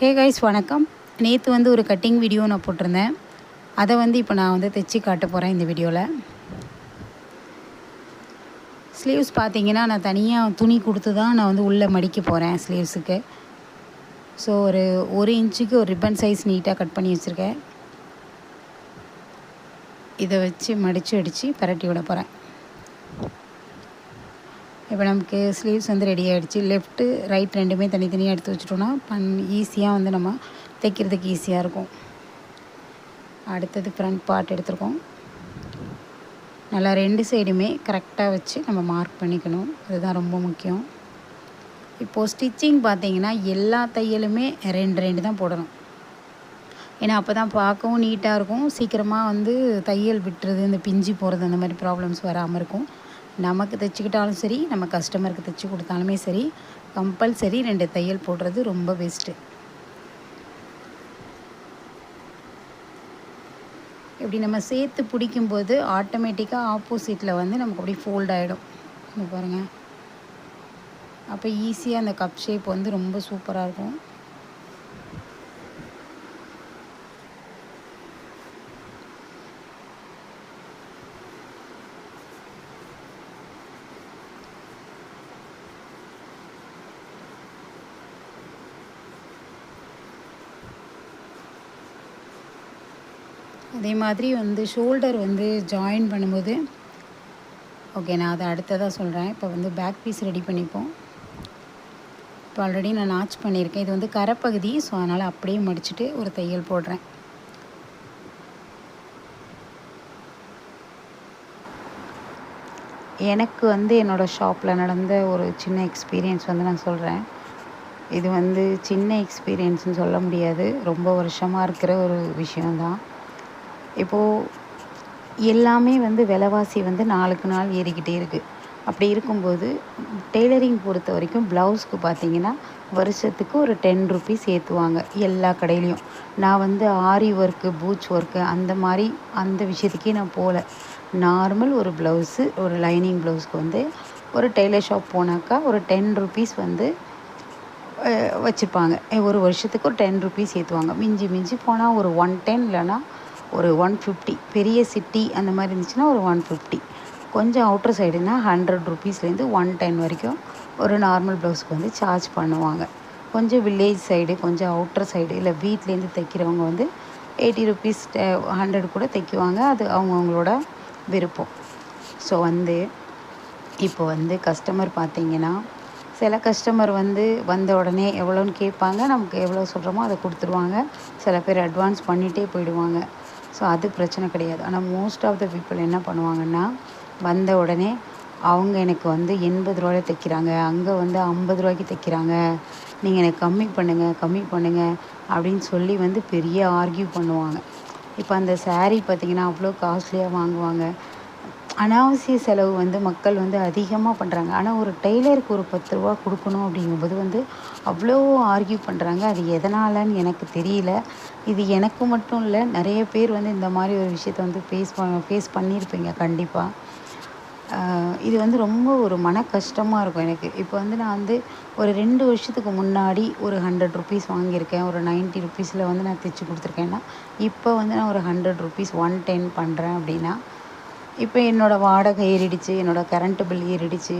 Hey guys வணக்கம். நேற்று வந்து ஒரு கட்டிங் வீடியோ நான் போட்டிருந்தேன். அதை வந்து இப்போ நான் வந்து தைச்சி காட்ட போகிறேன் இந்த வீடியோவில் ஸ்லீவ்ஸ் பார்த்தீங்கன்னா நான் தனியாக துணி கொடுத்து தான் நான் வந்து உள்ளே மடிக்க போகிறேன் ஸ்லீவ்ஸுக்கு ஸோ ஒரு ஒரு இன்ச்சுக்கு ஒரு ரிப்பன் சைஸ் நீட்டாக கட் பண்ணி வச்சுருக்கேன். இதை வச்சு மடித்து அடித்து பரட்டி விட போகிறேன் இப்போ நமக்கு ஸ்லீவ்ஸ் வந்து ரெடி ஆகிடுச்சு லெஃப்ட்டு ரைட் ரெண்டுமே தனித்தனியாக எடுத்து வச்சிட்டோன்னா பண் ஈஸியாக வந்து நம்ம தைக்கிறதுக்கு ஈஸியாக இருக்கும். அடுத்தது ஃப்ரண்ட் பார்ட் எடுத்துருக்கோம். நல்லா ரெண்டு சைடுமே கரெக்டாக வச்சு நம்ம மார்க் பண்ணிக்கணும். அதுதான் ரொம்ப முக்கியம். இப்போது ஸ்டிச்சிங் பார்த்திங்கன்னா எல்லா தையலுமே ரெண்டு ரெண்டு தான் போடணும். ஏன்னா அப்போ தான் பார்க்கவும் நீட்டாக இருக்கும். சீக்கிரமாக வந்து தையல் விட்டுறது இந்த பிஞ்சு போகிறது அந்த மாதிரி ப்ராப்ளம்ஸ் வராமல் இருக்கும். நமக்கு தைச்சிக்கிட்டாலும் சரி நம்ம கஸ்டமருக்கு தைச்சி கொடுத்தாலுமே சரி கம்பல்சரி ரெண்டு தையல் போடுறது ரொம்ப பெஸ்ட்டு இப்படி நம்ம சேர்த்து பிடிக்கும்போது ஆட்டோமேட்டிக்காக ஆப்போசிட்டில் வந்து நமக்கு அப்படியே ஃபோல்ட் ஆகிடும் பாருங்கள் அப்போ ஈஸியாக அந்த கப் ஷேப் வந்து ரொம்ப சூப்பராக இருக்கும். அதே மாதிரி வந்து ஷோல்டர் வந்து ஜாயின் பண்ணும்போது ஓகே நான் அதை அடுத்ததாக சொல்கிறேன் இப்போ வந்து பேக் பீஸ் ரெடி பண்ணிப்போம். இப்போ ஆல்ரெடி நான் நாச் பண்ணியிருக்கேன். இது வந்து கரைப்பகுதி ஸோ அதனால் அப்படியே மடிச்சுட்டு ஒரு தையல் போடுறேன். எனக்கு வந்து என்னோடய ஷாப்பில் நடந்த ஒரு சின்ன எக்ஸ்பீரியன்ஸ் வந்து நான் சொல்கிறேன் இது வந்து சின்ன எக்ஸ்பீரியன்ஸ்னு சொல்ல முடியாது. ரொம்ப வருஷமாக இருக்கிற ஒரு விஷயந்தான் இப்போது எல்லாமே வந்து விலைவாசி வந்து நாளுக்கு நாள் ஏறிக்கிட்டே இருக்குது அப்படி இருக்கும்போது டெய்லரிங் பொறுத்த வரைக்கும் ப்ளவுஸ்க்கு பார்த்தீங்கன்னா வருஷத்துக்கு ஒரு டென் ருபீஸ் ஏற்றுவாங்க எல்லா கடையிலையும். நான் வந்து ஆரி ஒர்க்கு பூச் ஒர்க்கு அந்த மாதிரி அந்த விஷயத்துக்கே நான் போகல நார்மல் ஒரு ப்ளவுஸு ஒரு லைனிங் ப்ளவுஸ்க்கு வந்து ஒரு டெய்லர் ஷாப் போனாக்கா ஒரு டென் ருபீஸ் வந்து வச்சுருப்பாங்க ஒரு வருஷத்துக்கு ஒரு டென் ருபீஸ் ஏற்றுவாங்க மிஞ்சி மிஞ்சி போனால் ஒரு ஒன் டென் இல்லைன்னா ஒரு ஒன் ஃபிஃப்டி பெரிய சிட்டி அந்த மாதிரி இருந்துச்சுன்னா ஒரு ஒன் ஃபிஃப்டி கொஞ்சம் அவுட்டர் சைடுனா ஹண்ட்ரட் ருபீஸ்லேருந்து ஒன் டென் வரைக்கும் ஒரு நார்மல் ப்ளவுஸ்க்கு வந்து சார்ஜ் பண்ணுவாங்க. கொஞ்சம் வில்லேஜ் சைடு கொஞ்சம் அவுட்டர் சைடு இல்லை வீட்லேருந்து தைக்கிறவங்க வந்து எயிட்டி ருபீஸ் ஹண்ட்ரட் கூட தைக்குவாங்க. அது அவங்கவுங்களோட விருப்பம். ஸோ வந்து இப்போ வந்து கஸ்டமர் பார்த்தீங்கன்னா சில கஸ்டமர் வந்து வந்த உடனே எவ்வளோன்னு கேட்பாங்க. நமக்கு எவ்வளோ சொல்கிறோமோ அதை கொடுத்துருவாங்க. சில பேர் அட்வான்ஸ் பண்ணிகிட்டே போயிடுவாங்க. ஸோ அது பிரச்சனை கிடையாது. ஆனால் மோஸ்ட் ஆஃப் த பீப்புள் என்ன பண்ணுவாங்கன்னா வந்த உடனே அவங்க எனக்கு வந்து எண்பது ரூபாயில் தைக்கிறாங்க. அங்கே வந்து ஐம்பது ரூபாய்க்கு தைக்கிறாங்க. நீங்கள் எனக்கு கம்மி பண்ணுங்கள் கம்மி பண்ணுங்கள் அப்படின்னு சொல்லி வந்து பெரிய ஆர்கியூ பண்ணுவாங்க. இப்போ அந்த சேரீ பார்த்திங்கன்னா அவ்வளோ காஸ்ட்லியாக வாங்குவாங்க. அனாவசிய செலவு வந்து மக்கள் வந்து அதிகமாக பண்ணுறாங்க ஆனால் ஒரு டெய்லருக்கு ஒரு பத்து ரூபா கொடுக்கணும் அப்படிங்கும்போது வந்து அவ்வளோ ஆர்கியூ பண்ணுறாங்க அது எதனாலன்னு எனக்கு தெரியல. இது எனக்கு மட்டும் இல்லை நிறைய பேர் வந்து இந்த மாதிரி ஒரு விஷயத்த வந்து ஃபேஸ் பண்ண ஃபேஸ் பண்ணியிருப்பீங்க கண்டிப்பாக இது வந்து ரொம்ப ஒரு மன கஷ்டமாக இருக்கும் எனக்கு. இப்போ வந்து நான் வந்து ஒரு ரெண்டு வருஷத்துக்கு முன்னாடி ஒரு ஹண்ட்ரட் ருபீஸ் வாங்கியிருக்கேன். ஒரு நைன்ட்டி ருபீஸில் வந்து நான் தைச்சி கொடுத்துருக்கேன்னா இப்போ வந்து நான் ஒரு ஹண்ட்ரட் ருபீஸ் ஒன் டென் பண்ணுறேன் அப்படின்னா இப்போ என்னோடய வாடகை ஏறிடுச்சு என்னோடய கரண்ட்டு பில் ஏறிடுச்சு.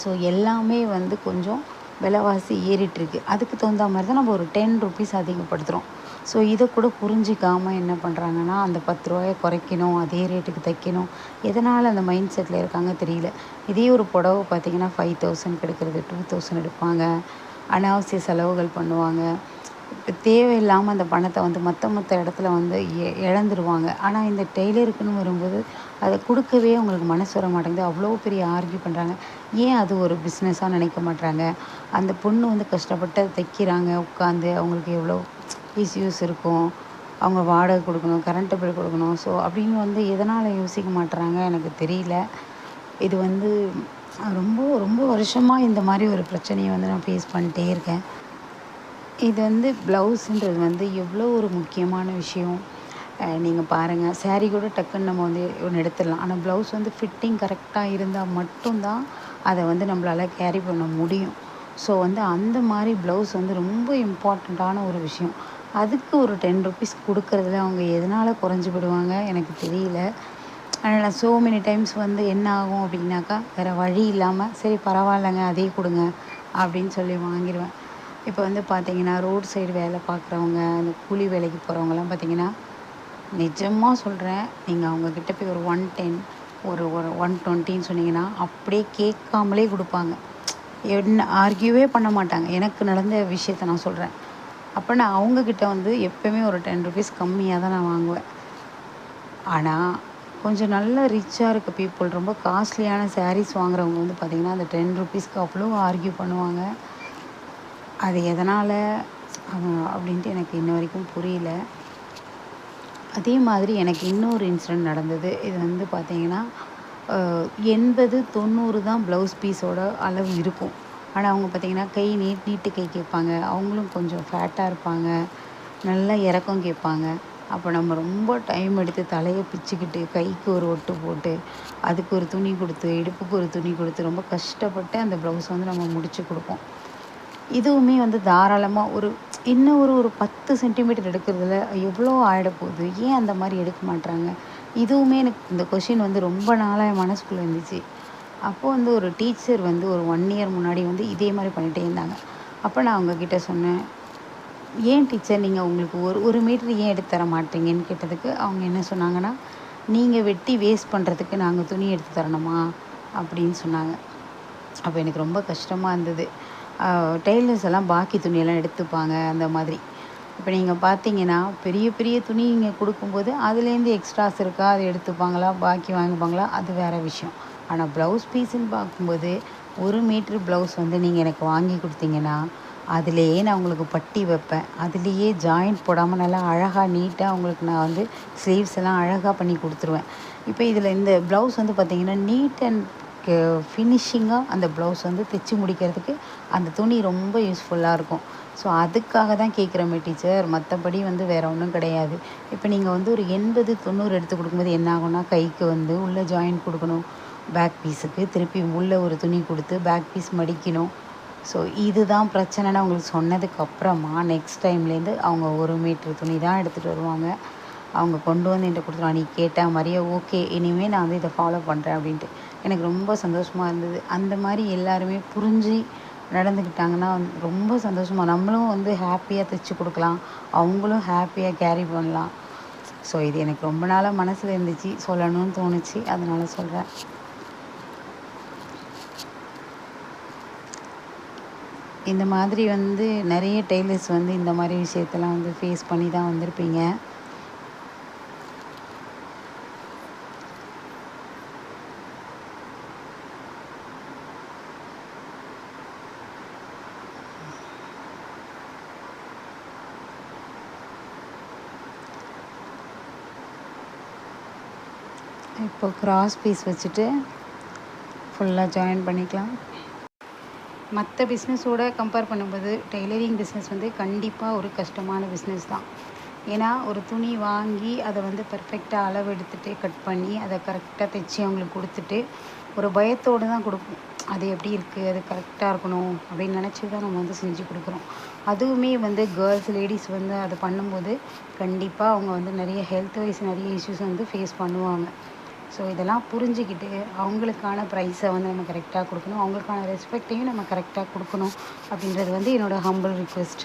ஸோ எல்லாமே வந்து கொஞ்சம் விலைவாசி ஏறிட்டுருக்கு. அதுக்கு தகுந்த மாதிரி தான் நம்ம ஒரு டென் ருபீஸ் அதிகப்படுத்துகிறோம் ஸோ இதை கூட புரிஞ்சிக்காமல் என்ன பண்ணுறாங்கன்னா அந்த பத்து ரூபாயை குறைக்கணும் அதே ரேட்டுக்கு தைக்கணும். எதனால் அந்த மைண்ட் செட்டில் இருக்காங்க தெரியல. இதே ஒரு புடவை பார்த்திங்கன்னா ஃபைவ் தௌசண்ட் கிடைக்கிறது டூ தௌசண்ட் எடுப்பாங்க. அனாவசிய செலவுகள் பண்ணுவாங்க. இப்போ தேவையில்லாமல் அந்த பணத்தை வந்து மற்ற மற்ற இடத்துல வந்து இழந்துருவாங்க. ஆனால் இந்த டெய்லருக்குன்னு வரும்போது அதை கொடுக்கவே அவங்களுக்கு மனசு வர மாட்டேங்குது. அவ்வளோ பெரிய ஆர்கியூ பண்ணுறாங்க ஏன் அது ஒரு பிஸ்னஸாக நினைக்க மாட்டாங்க அந்த பொண்ணு வந்து கஷ்டப்பட்டு தைக்கிறாங்க. உட்காந்து அவங்களுக்கு எவ்வளோ இஷ்யூஸ் இருக்கும். அவங்க வாடகை கொடுக்கணும் கரண்ட்டு பில் கொடுக்கணும். ஸோ அப்படின்னு வந்து எதனால் யோசிக்க மாட்டுறாங்க எனக்கு தெரியல. இது வந்து ரொம்ப ரொம்ப வருஷமாக இந்த மாதிரி ஒரு பிரச்சனையை வந்து நான் ஃபேஸ் பண்ணிட்டே இருக்கேன். இது வந்து ப்ளவுஸுன்றது வந்து எவ்வளோ ஒரு முக்கியமான விஷயம். நீங்கள் பாருங்கள் சேரீ கூட டக்குன்னு நம்ம வந்து ஒன்று எடுத்துடலாம். ஆனால் ப்ளவுஸ் வந்து ஃபிட்டிங் கரெக்டாக இருந்தால் மட்டும்தான் அதை வந்து நம்மளால் கேரி பண்ண முடியும். ஸோ வந்து அந்த மாதிரி ப்ளவுஸ் வந்து ரொம்ப இம்பார்ட்டண்ட்டான ஒரு விஷயம். அதுக்கு ஒரு டென் ருபீஸ் கொடுக்கறதுல அவங்க எதனால் குறைஞ்சி விடுவாங்க எனக்கு தெரியல. அதனால் ஸோ மெனி டைம்ஸ் வந்து என்ன ஆகும் அப்படின்னாக்கா வேறு வழி இல்லாமல் சரி பரவாயில்லைங்க அதே கொடுங்க அப்படின்னு சொல்லி வாங்கிடுவேன். இப்போ வந்து பார்த்தீங்கன்னா ரோட் சைடு வேலை பார்க்குறவங்க அந்த கூலி வேலைக்கு போகிறவங்கலாம் பார்த்தீங்கன்னா நிஜமாக சொல்கிறேன் நீங்கள் அவங்கக்கிட்ட போய் ஒரு ஒன் டென் ஒரு ஒரு ஒன் டுவெண்ட்டின்னு சொன்னீங்கன்னா அப்படியே கேட்காமலே கொடுப்பாங்க. என்ன ஆர்கியூவே பண்ண மாட்டாங்க. எனக்கு நடந்த விஷயத்த நான் சொல்கிறேன் அப்போ நான் அவங்கக்கிட்ட வந்து எப்போயுமே ஒரு டென் ருபீஸ் கம்மியாக தான் நான் வாங்குவேன். ஆனால் கொஞ்சம் நல்ல ரிச்சாக இருக்க பீப்புள் ரொம்ப காஸ்ட்லியான சாரீஸ் வாங்குறவங்க வந்து பார்த்திங்கன்னா அந்த டென் ருபீஸ்க்கு அவ்வளோ ஆர்கியூ பண்ணுவாங்க. அது எதனால்? அப்படின்ட்டு எனக்கு இன்ன வரைக்கும் புரியல. அதே மாதிரி எனக்கு இன்னொரு இன்சிடெண்ட் நடந்தது. இது வந்து பார்த்திங்கன்னா எண்பது தொண்ணூறு தான் ப்ளவுஸ் பீஸோட அளவு இருக்கும். ஆனால் அவங்க பார்த்திங்கன்னா கை நீட் நீட்டு கை கேட்பாங்க. அவங்களும் கொஞ்சம் ஃபேட்டாக இருப்பாங்க. நல்லா இறக்கம் கேட்பாங்க. அப்போ நம்ம ரொம்ப டைம் எடுத்து தலையை பிச்சுக்கிட்டு கைக்கு ஒரு ஒட்டு போட்டு அதுக்கு ஒரு துணி கொடுத்து இடுப்புக்கு ஒரு துணி கொடுத்து ரொம்ப கஷ்டப்பட்டு அந்த ப்ளவுஸ் வந்து நம்ம முடித்து கொடுப்போம். இதுவுமே வந்து தாராளமாக ஒரு இன்னும் ஒரு ஒரு பத்து சென்டிமீட்டர் எடுக்கிறதுல எவ்வளோ ஆகிட போகுது? ஏன் அந்த மாதிரி எடுக்க மாட்றாங்க? இதுவுமே எனக்கு இந்த கொஷின் வந்து ரொம்ப நாளாக என் மனசுக்குள்ளே இருந்துச்சு. அப்போது வந்து ஒரு டீச்சர் வந்து ஒரு ஒன் இயர் முன்னாடி வந்து இதே மாதிரி பண்ணிகிட்டே இருந்தாங்க. அப்போ நான் அவங்கக்கிட்ட சொன்னேன் ஏன் டீச்சர் நீங்கள் உங்களுக்கு ஒரு ஒரு மீட்டர் ஏன் எடுத்து தர மாட்டீங்கன்னு கேட்டதுக்கு அவங்க என்ன சொன்னாங்கன்னா நீங்கள் வெட்டி வேஸ்ட் பண்ணுறதுக்கு நாங்கள் துணி எடுத்து தரணுமா? அப்படின்னு சொன்னாங்க. அப்போ எனக்கு ரொம்ப கஷ்டமாக இருந்தது. டெய்லர்ஸ் எல்லாம் பாக்கி துணியெல்லாம் எடுத்துப்பாங்க அந்த மாதிரி. இப்போ நீங்கள் பார்த்தீங்கன்னா பெரிய பெரிய துணி இங்கே கொடுக்கும்போது அதுலேருந்து எக்ஸ்ட்ராஸ் இருக்கா அதை எடுத்துப்பாங்களா பாக்கி வாங்கிப்பாங்களா அது வேறு விஷயம். ஆனால் ப்ளவுஸ் பீஸுன்னு பார்க்கும்போது ஒரு மீட்ரு ப்ளவுஸ் வந்து நீங்கள் எனக்கு வாங்கி கொடுத்தீங்கன்னா அதுலேயே நான் உங்களுக்கு பட்டி வைப்பேன். அதுலேயே ஜாயிண்ட் போடாமல் நல்லா அழகாக நீட்டாக உங்களுக்கு நான் வந்து ஸ்லீவ்ஸ் எல்லாம் அழகாக பண்ணி கொடுத்துருவேன். இப்போ இதில் இந்த ப்ளவுஸ் வந்து பார்த்திங்கன்னா நீட் அண்ட் ஃபினிஷிங்காக அந்த ப்ளவுஸ் வந்து தைச்சி முடிக்கிறதுக்கு அந்த துணி ரொம்ப யூஸ்ஃபுல்லாக இருக்கும். ஸோ அதுக்காக தான் கேட்குறோமே டீச்சர் மற்றபடி வந்து வேறு ஒன்றும் கிடையாது. இப்போ நீங்கள் வந்து ஒரு எண்பது தொண்ணூறு எடுத்து கொடுக்கும்போது என்ன ஆகும்னா கைக்கு வந்து உள்ளே ஜாயின் கொடுக்கணும். பேக் பீஸுக்கு திருப்பி உள்ளே ஒரு துணி கொடுத்து பேக் பீஸ் மடிக்கணும். ஸோ இதுதான் பிரச்சனைன்னு அவங்களுக்கு சொன்னதுக்கு அப்புறமா நெக்ஸ்ட் டைம்லேருந்து அவங்க ஒரு மீட்ரு துணி தான் எடுத்துகிட்டு வருவாங்க. அவங்க கொண்டு வந்து என்கிட்ட கொடுத்துருவாங்க. நீ கேட்ட மாதிரியே ஓகே இனிமேல் நான் வந்து இதை ஃபாலோ பண்ணுறேன் அப்படின்ட்டு. எனக்கு ரொம்ப சந்தோஷமாக இருந்தது. அந்த மாதிரி எல்லாருமே புரிஞ்சு நடந்துக்கிட்டாங்கன்னா ரொம்ப சந்தோஷமாக நம்மளும் வந்து ஹாப்பியாக தைச்சி கொடுக்கலாம். அவங்களும் ஹாப்பியாக கேரி பண்ணலாம். ஸோ இது எனக்கு ரொம்ப நாளாக மனசில் இருந்துச்சு. சொல்லணும்னு தோணுச்சு. அதனால் சொல்கிறேன் இந்த மாதிரி வந்து நிறைய டெய்லர்ஸ் வந்து இந்த மாதிரி விஷயத்தெல்லாம் வந்து ஃபேஸ் பண்ணி தான் வந்திருப்பீங்க. இப்போ கிராஸ் பீஸ் வச்சுட்டு ஃபுல்லாக ஜாயின் பண்ணிக்கலாம். மற்ற பிஸ்னஸோட கம்பேர் பண்ணும்போது டெய்லரிங் பிஸ்னஸ் வந்து கண்டிப்பாக ஒரு கஷ்டமான பிஸ்னஸ் தான். ஏன்னா ஒரு துணி வாங்கி அதை வந்து பர்ஃபெக்டாக அளவு எடுத்துகிட்டு கட் பண்ணி அதை கரெக்டாக தைச்சி அவங்களுக்கு கொடுத்துட்டு ஒரு பயத்தோடு தான் கொடுப்போம். அது எப்படி இருக்குது அது கரெக்டாக இருக்கணும் அப்படின்னு நினச்சி தான் நம்ம வந்து செஞ்சு கொடுக்குறோம். அதுவுமே வந்து கேர்ள்ஸ் லேடிஸ் வந்து அதை பண்ணும்போது கண்டிப்பாக அவங்க வந்து நிறைய ஹெல்த் வைஸ் நிறைய இஷ்யூஸ் வந்து ஃபேஸ் பண்ணுவாங்க. ஸோ இதெல்லாம் புரிஞ்சுக்கிட்டு அவங்களுக்கான ப்ரைஸை வந்து நம்ம கரெக்டாக கொடுக்கணும். அவங்களுக்கான ரெஸ்பெக்டையும் நம்ம கரெக்டாக கொடுக்கணும் அப்படின்றது வந்து என்னோடய ஹம்பிள் ரிக்வெஸ்ட்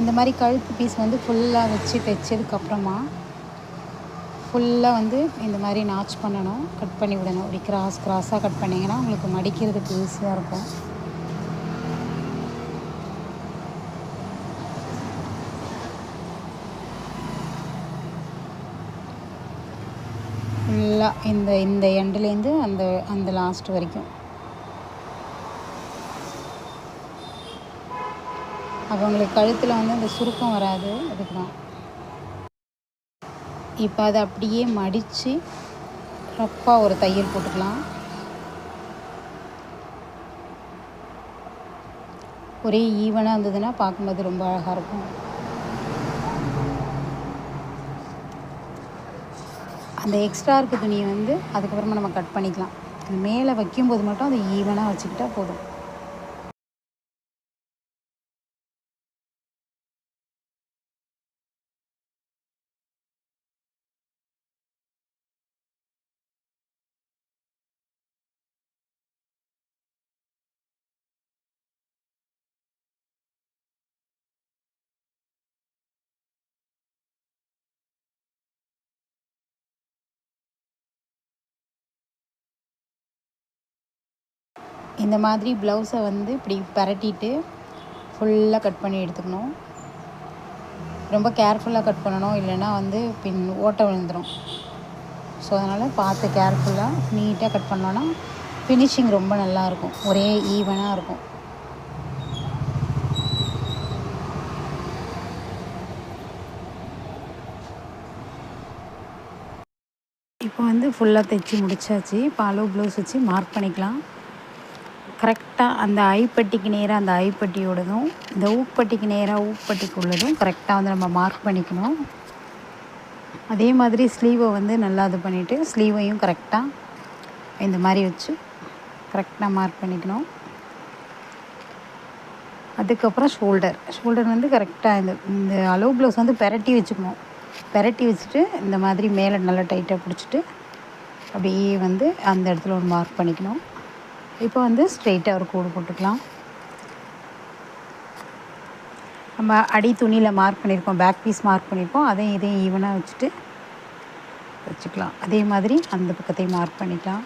இந்த மாதிரி கழுத்து பீஸ் வந்து ஃபுல்லாக வச்சு தைச்சதுக்கப்புறமா ஃபுல்லாக வந்து இந்த மாதிரி நாச் பண்ணணும் கட் பண்ணி விடணும். இப்படி கிராஸ் கிராஸாக கட் பண்ணிங்கன்னா உங்களுக்கு மடிக்கிறதுக்கு ஈஸியாக இருக்கும். ஃபுல்லாக இந்த இந்த எண்டுலேருந்து அந்த அந்த லாஸ்ட் வரைக்கும். அப்போ உங்களுக்கு கழுத்தில் வந்து அந்த சுருக்கம் வராது அதுக்கு தான் இப்போ அதை அப்படியே மடித்து ரஃப்பாக ஒரு தையல் போட்டுக்கலாம். ஒரே ஈவனாக இருந்ததுன்னா பார்க்கும்போது ரொம்ப அழகாக இருக்கும். அந்த எக்ஸ்ட்ரா இருக்க துணியை வந்து அதுக்கப்புறமா நம்ம கட் பண்ணிக்கலாம். மேலே வைக்கும்போது மட்டும் அதை ஈவனாக வச்சுக்கிட்டா போதும். இந்த மாதிரி ப்ளவுஸை வந்து இப்படி பரட்டிட்டு ஃபுல்லாக கட் பண்ணி எடுத்துக்கணும். ரொம்ப கேர்ஃபுல்லாக கட் பண்ணணும். இல்லைன்னா வந்து பின் ஓட்டை விழுந்துடும் ஸோ அதனால் பார்த்து கேர்ஃபுல்லாக நீட்டாக கட் பண்ணோன்னா ஃபினிஷிங் ரொம்ப நல்லாயிருக்கும் ஒரே ஈவனாக இருக்கும். இப்போ வந்து ஃபுல்லாக தைச்சி முடிச்சாச்சு. பாலோ ப்ளவுஸ் வச்சு மார்க் பண்ணிக்கலாம். கரெக்டாக அந்த ஐப்பட்டிக்கு நேராக அந்த ஐப்பட்டியோடதும் இந்த ஊப்பட்டிக்கு நேராக ஊப்பட்டிக்கு உள்ளதும் கரெக்டாக வந்து நம்ம மார்க் பண்ணிக்கணும். அதே மாதிரி ஸ்லீவை வந்து நல்லா இது பண்ணிவிட்டு ஸ்லீவையும் கரெக்டாக இந்த மாதிரி வச்சு கரெக்டாக மார்க் பண்ணிக்கணும். அதுக்கப்புறம் ஷோல்டர் ஷோல்டர் வந்து கரெக்டாக இந்த இந்த அளவு ப்ளவுஸ் வந்து பெரட்டி வச்சுக்கணும். பெரட்டி வச்சுட்டு இந்த மாதிரி மேலே நல்லா டைட்டாக பிடிச்சிட்டு அப்படியே வந்து அந்த இடத்துல ஒரு மார்க் பண்ணிக்கணும். இப்போ வந்து ஸ்ட்ரெயிட்டாக ஒரு கூடு போட்டுக்கலாம். நம்ம அடி துணியில் மார்க் பண்ணியிருக்கோம் பேக் பீஸ் மார்க் பண்ணியிருக்கோம் அதையும் இதையும் ஈவனாக வச்சுட்டு வச்சுக்கலாம். அதே மாதிரி அந்த பக்கத்தையும் மார்க் பண்ணிக்கலாம்.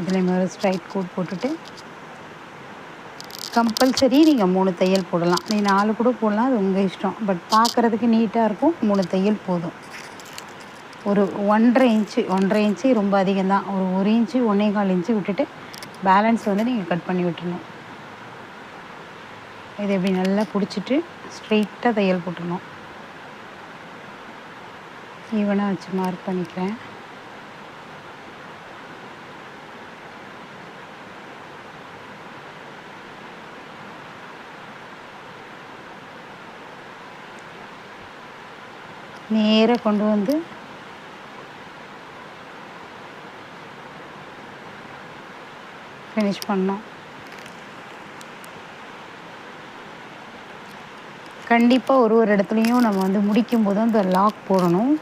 இதில் ஒரு ஸ்ட்ரைட் கோட் போட்டுட்டு கம்பல்சரி நீங்கள் மூணு தையல் போடலாம். நீ நாலு கூட போடலாம் அது உங்கள் இஷ்டம். பட் பார்க்குறதுக்கு நீட்டாக இருக்கும் மூணு தையல் போதும். ஒரு ஒன்றரை இன்ச்சு ஒன்றரை இன்ச்சு ரொம்ப அதிகம்தான். ஒரு ஒரு இன்ச்சு ஒன்றே கால் இன்ச்சு விட்டுட்டு பேலன்ஸ் வந்து நீங்கள் கட் பண்ணி விட்டுருணும் இது இப்படி நல்லா பிடிச்சிட்டு ஸ்ட்ரெயிட்டாக தையல் போட்டுடணும் ஈவனாக வச்சு மார்க் பண்ணிக்கிறேன். நேராக கொண்டு வந்து ஃபினிஷ் பண்ணோம். கண்டிப்பாக ஒரு ஒரு இடத்துலையும் நம்ம வந்து முடிக்கும் அந்த லாக் போடணும்.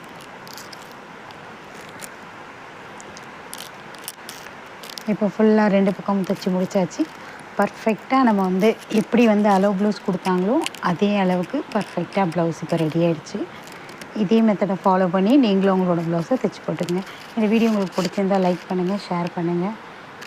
இப்போ ஃபுல்லாக ரெண்டு பக்கமும் தைச்சி முடிச்சாச்சு. பர்ஃபெக்டாக நம்ம வந்து எப்படி வந்து அளவு ப்ளவுஸ் கொடுத்தாங்களோ அதே அளவுக்கு பர்ஃபெக்டாக ப்ளவுஸ் இப்போ ரெடி ஆகிடுச்சு இதே மெத்தடை ஃபாலோ பண்ணி நீங்களும் உங்களோட ப்ளவுஸை தைச்சி போட்டுங்க இந்த வீடியோ உங்களுக்கு பிடிச்சிருந்தால் லைக் பண்ணுங்கள் ஷேர் பண்ணுங்கள்